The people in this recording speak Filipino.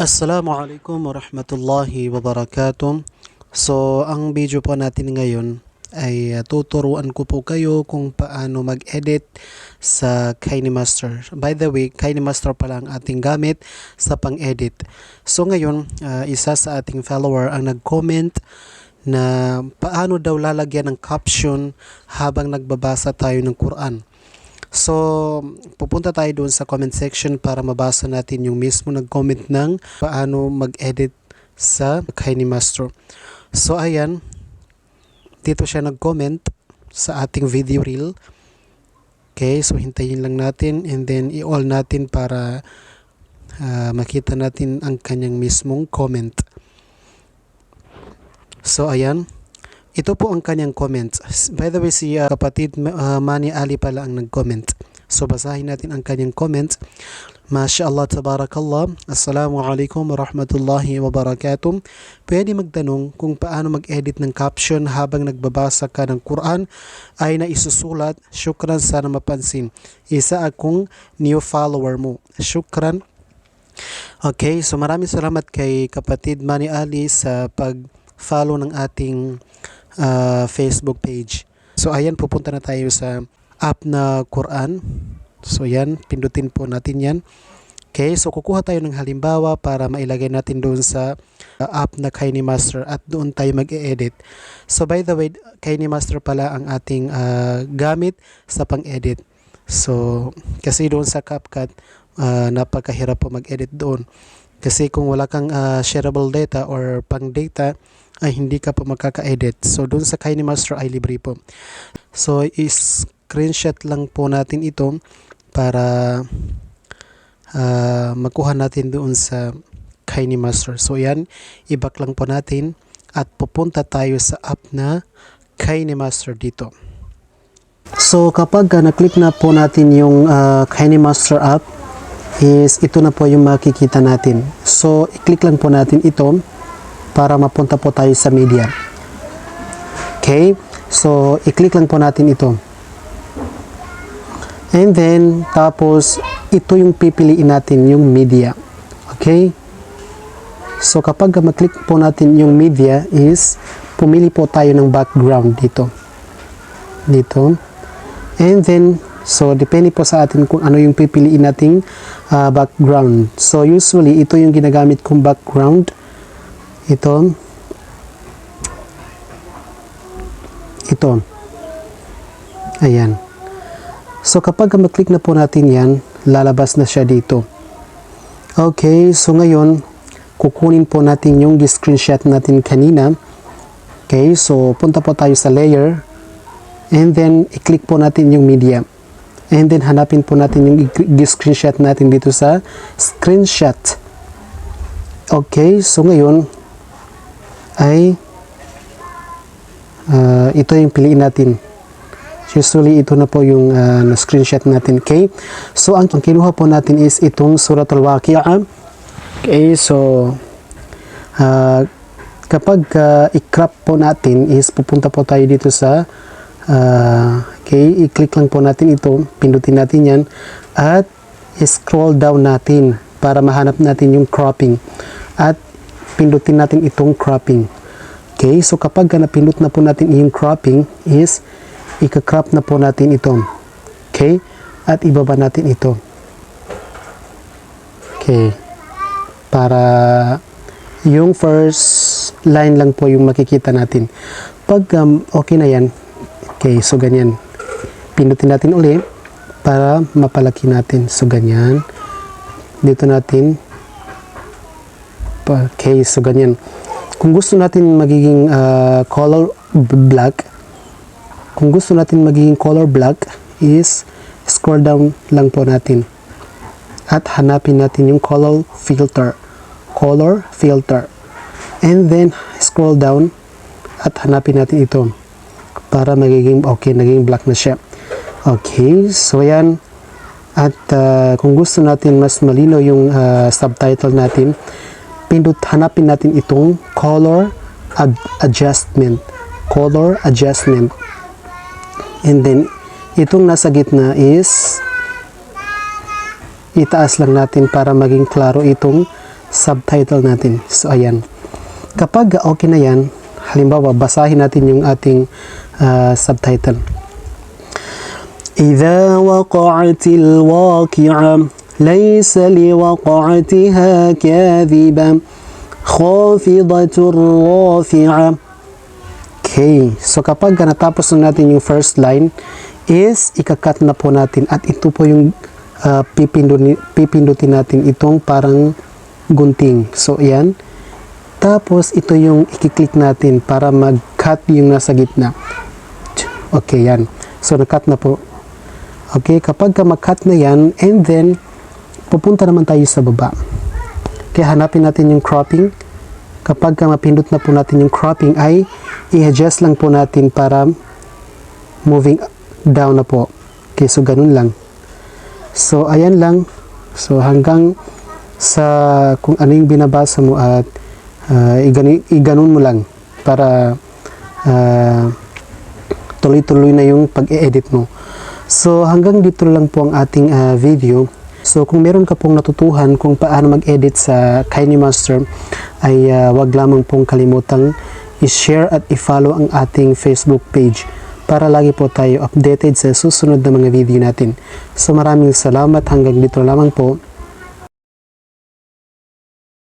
Assalamualaikum warahmatullahi wabarakatuh. So, ang video po natin ngayon ay uh, tuturuan ko po kayo kung paano mag-edit sa KineMaster. By the way, KineMaster pala ang ating gamit sa pang-edit. So ngayon, uh, isa sa ating follower ang nag-comment na paano daw lalagyan ng caption habang nagbabasa tayo ng Quran. So, pupunta tayo doon sa comment section para mabasa natin yung mismo nag-comment ng paano mag-edit sa KineMaster. So, ayan. Dito siya nag-comment sa ating video reel. Okay, so hintayin lang natin and then i-all natin para ah, makita natin ang kanyang mismong comment. So, ayan. Ito po ang kanyang comment. By the way, si uh, kapatid uh, Mani Ali pala ang nag-comment. So, basahin natin ang kanyang comment. Masya Allah, tabarakallah. Assalamualaikum warahmatullahi wabarakatuh. Pwede magtanong kung paano mag-edit ng caption habang nagbabasa ka ng Quran ay naisusulat. Shukran sana mapansin. Isa akong new follower mo. Shukran. Okay, so maraming salamat kay kapatid Mani Ali sa pag-follow ng ating uh, Facebook page. So ayan, pupunta na tayo sa app na Quran. So yan, pindutin po natin yan. Okay, so kukuha tayo ng halimbawa para mailagay natin doon sa uh, app na KineMaster at doon tayo mag-e-edit. So by the way, KineMaster pala ang ating uh, gamit sa pang-edit. So kasi doon sa CapCut, uh, napakahirap po mag-edit doon. Kasi kung wala kang uh, shareable data or pang data, ay hindi ka po makaka-edit. So doon sa KineMaster ay libre po. So is-screenshot lang po natin ito para uh, makuha natin doon sa KineMaster. So yan, i-back lang po natin at pupunta tayo sa app na KineMaster dito. So kapag uh, na-click na po natin yung uh, KineMaster app, is ito na po yung makikita natin. So i-click lang po natin ito para mapunta po tayo sa media. Okay? So i-click lang po natin ito. And then, tapos, ito yung pipiliin natin, yung media. Okay? So, kapag maklik po natin yung media is, pumili po tayo ng background dito. Dito. And then, so, depende po sa atin kung ano yung pipiliin nating uh, background. So, usually, ito yung ginagamit kong background. Ito. Ito. Ayan. So kapag mag-click na po natin yan, lalabas na siya dito. Okay, so ngayon, kukunin po natin yung screenshot natin kanina. Okay, so punta po tayo sa layer. And then, i-click po natin yung media. And then, hanapin po natin yung screenshot natin dito sa screenshot. Okay, so ngayon, ay uh, ito yung piliin natin. Usually, ito na po yung uh, na-screenshot natin. Okay? So, ang kinuha po natin is itong Surat al-Waqi'ah. Okay? So, uh, kapag uh, i-crop po natin is pupunta po tayo dito sa uh, okay, i-click lang po natin ito, pindutin natin yan at scroll down natin para mahanap natin yung cropping at pindutin natin itong cropping. Okay, so kapag napindot na po natin yung cropping is ika-crop na po natin ito. Okay? At ibaba natin ito. Okay. Para yung first line lang po yung makikita natin. Pag um, okay na yan, okay, so ganyan. Pindutin natin uli para mapalaki natin. So ganyan. Dito natin. Okay, so ganyan. Kung gusto natin magiging uh, color black, kung gusto natin magiging color black is scroll down lang po natin at hanapin natin yung color filter color filter. And then scroll down at hanapin natin ito para magiging okay naging black na siya. Okay so yan at uh, kung gusto natin mas malino yung uh, subtitle natin pindot hanapin natin itong color ad adjustment color adjustment And then, itong nasa gitna is itaas lang natin para maging klaro itong subtitle natin. So, ayan. Kapag okay na yan, halimbawa, basahin natin yung ating ah, subtitle. إذا وقعت الواقعة ليس لوقعتها كاذبة خافضة رافعة Okay, so kapag natapos na natin yung first line is ikakat na po natin at ito po yung uh, pipindutin, pipindutin natin itong parang gunting. So, yan. Tapos, ito yung ikiklik natin para mag-cut yung nasa gitna. Okay, yan. So, na-cut na po. Okay, kapag ka mag-cut na yan, and then, pupunta naman tayo sa baba. Kaya hanapin natin yung cropping. Kapag ka mapindot na po natin yung cropping ay i-adjust lang po natin para moving down na po. Okay, so ganun lang. So, ayan lang. So, hanggang sa kung ano yung binabasa mo at uh, igani, iganon mo lang para uh, tuloy-tuloy na yung pag-e-edit mo. So, hanggang dito lang po ang ating uh, video. So, kung meron ka pong natutuhan kung paano mag-edit sa KineMaster, ay uh, wag lamang pong kalimutang i-share at i-follow ang ating Facebook page para lagi po tayo updated sa susunod na mga video natin. So, maraming salamat. Hanggang dito lamang po.